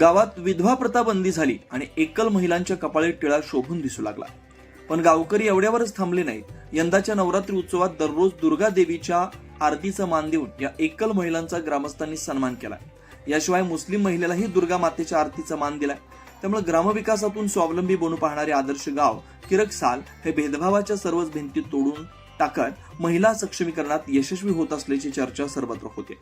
गावात विधवा प्रथा बंदी झाली आणि एकल महिलांच्या कपाळी टिळा शोभून दिसू लागला. पण गावकरी एवढ्यावरच थांबले नाहीत. यंदाच्या नवरात्री उत्सवात दररोज दुर्गा देवीच्या आरतीचा मान देऊन या एकल महिलांचा ग्रामस्थांनी सन्मान केला. याशिवाय मुस्लिम महिलेलाही दुर्गा मातेच्या आरतीचा मान दिलाय. त्यामुळे ग्रामविकासातून स्वावलंबी बनू पाहणारे आदर्श गाव किरकसाल हे भेदभावाच्या सर्वच भिंती तोडून टाकत महिला सक्षमीकरणात यशस्वी होत असल्याची चर्चा सर्वत्र होते.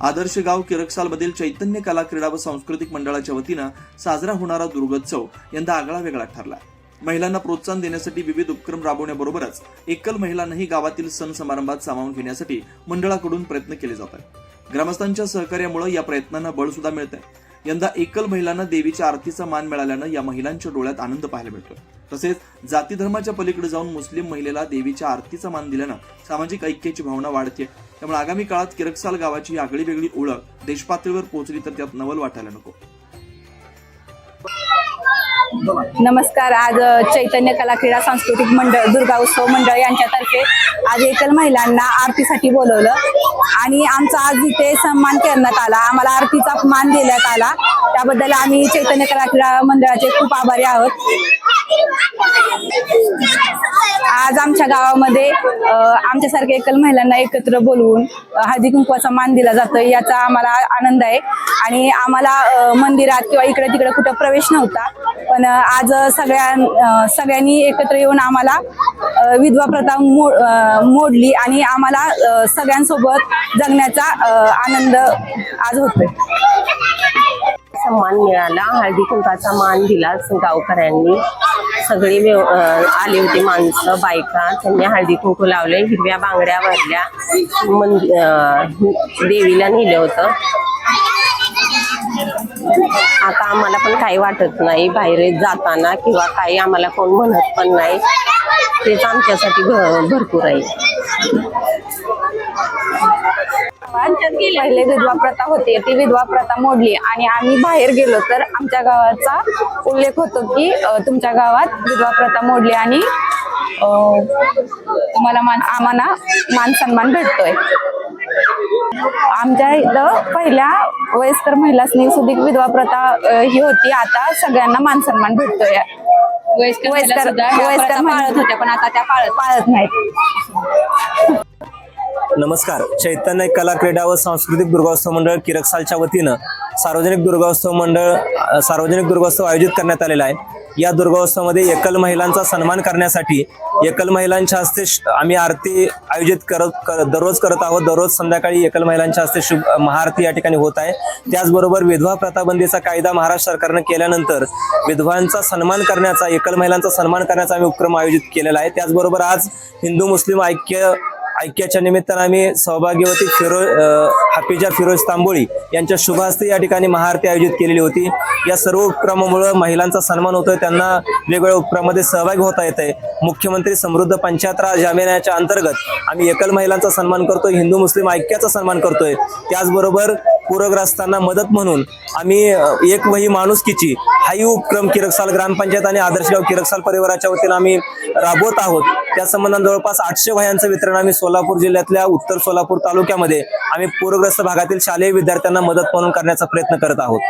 आदर्श गाव किरकसालमधील चैतन्य कला क्रीडा व सांस्कृतिक मंडळाच्या वतीनं साजरा होणारा दुर्गोत्सव यंदा आगळा वेगळा ठरला महिलांना प्रोत्साहन देण्यासाठी विविध उपक्रम राबवण्याबरोबरच एकल महिलांनाही गावातील सण समारंभात सामावून घेण्यासाठी मंडळाकडून प्रयत्न केले जात आहेत. ग्रामस्थांच्या सहकार्यामुळे या प्रयत्नांना बळ सुद्धा मिळत आहे यंदा एकल महिलांना देवीच्या आरतीचा मान मिळाल्यानं या महिलांच्या डोळ्यात आनंद पाहायला मिळतो तसेच जाती धर्माच्या पलीकडे जाऊन मुस्लिम महिलेला देवीच्या आरतीचा मान दिल्यानं सामाजिक ऐक्याची भावना वाढते त्यामुळे आगामी काळात किरकसाल गावाची ही आगळी वेगळी ओळख देशपातळीवर पोहोचली तर त्यात नवल वाटायला नको. नमस्कार आज चैतन्य कला क्रीडा सांस्कृतिक मंडळ दुर्गा उत्सव मंडळ यांच्यातर्फे आज एकल महिलांना आरतीसाठी बोलवलं. आणि आमचा आज इथे सन्मान करण्यात आला. आम्हाला आरतीचा मान देण्यात आला. त्याबद्दल आम्ही चैतन्य कला क्रीडा मंडळाचे खूप आभारी आहोत. आमच्या गावामध्ये आमच्यासारख्या एकल महिलांना एकत्र बोलवून हळदी कुंकवाचा मान दिला जातो याचा आम्हाला आनंद आहे. आणि आम्हाला मंदिरात किंवा इकडे तिकडे कुठं प्रवेश नव्हता पण आज सगळ्या सगळ्यांनी एकत्र येऊन आम्हाला विधवा प्रथा मो मोडली आणि आम्हाला सगळ्यांसोबत जगण्याचा आनंद आज होतोय. सन्मान मिळाला हळदी कुंकाचा मान दिला गावकऱ्यांनी. सगळी व्यव आली होती माणसं बायका. त्यांनी हळदी कुंकू लावले हिरव्या बांगड्या भरल्या. मंद देवीला नेलं होतं. आता आम्हाला पण काही वाटत नाही बाहेर जाताना किंवा काही आम्हाला कोण म्हणत पण नाही. तेच आमच्यासाठी भ- भरपूर आहे. पहिले विधवा प्रथा होती. ती विधवा प्रथा मोडली आणि आम्ही बाहेर गेलो तर आमच्या गावाचा उल्लेख होतो की तुमच्या गावात विधवा प्रथा मोडली आणि तुम्हाला मान आम्हाला मान सन्मान भेटतोय. आमच्या इथं पहिल्या वयस्कर महिलांनी सुद्धा विधवा प्रथा ही होती. आता सगळ्यांना मान सन्मान भेटतोय. वयस्कर वयस्कर पाळत होत्या पण आता त्या पाळत पाळत नाहीत. नमस्कार. चैतन्य कला क्रीडा व सांस्कृतिक दुर्गोत्सव मंडळ किरकसालच्या वतीनं सार्वजनिक दुर्गोत्सव मंडळ सार्वजनिक दुर्गोत्सव आयोजित करण्यात आलेला आहे. या दुर्गोत्सवामध्ये एकल महिलांचा सन्मान करण्यासाठी एकल महिलांच्या हस्ते आम्ही आरती आयोजित करत कर, दररोज करत आहोत. दररोज संध्याकाळी एकल महिलांच्या हस्ते शुभ महाआरती या ठिकाणी होत आहे. त्याचबरोबर विधवा प्रथाबंदीचा कायदा महाराष्ट्र सरकारनं केल्यानंतर विधवांचा सन्मान करण्याचा एकल महिलांचा सन्मान करण्याचा आम्ही उपक्रम आयोजित केलेला आहे. त्याचबरोबर आज हिंदू मुस्लिम ऐक्य ऐक्याच्या निमित्तानं आम्ही सहभागीवती फिरोज अ, हाफिजा फिरोज तांबोळी यांच्या शुभ हस्ते या ठिकाणी महाआरती आयोजित केलेली होती. या सर्व उपक्रमामुळं महिलांचा सन्मान होतोय त्यांना वेगवेगळ्या उपक्रमामध्ये सहभागी होता येत आहे मुख्यमंत्री समृद्ध पंचायत राज अभियानाच्या अंतर्गत आम्ही एकल महिलांचा सन्मान करतोय हिंदू मुस्लिम ऐक्याचा सन्मान करतोय. त्याचबरोबर पूरग्रस्तांना मदत म्हणून आम्ही एक वही माणुसकीची हाही उपक्रम किरकसाल ग्रामपंचायत आणि आदर्शगाव किरकसाल परिवाराच्या वतीनं आम्ही राबवत आहोत. त्या संबंधात जवळपास आठशे वह्यांचं वितरण आम्ही सोलापूर जिल्ह्यातल्या उत्तर सोलापूर तालुक्यामध्ये आम्ही पूरग्रस्त भागातील शालेय विद्यार्थ्यांना मदत म्हणून करण्याचा प्रयत्न करत आहोत.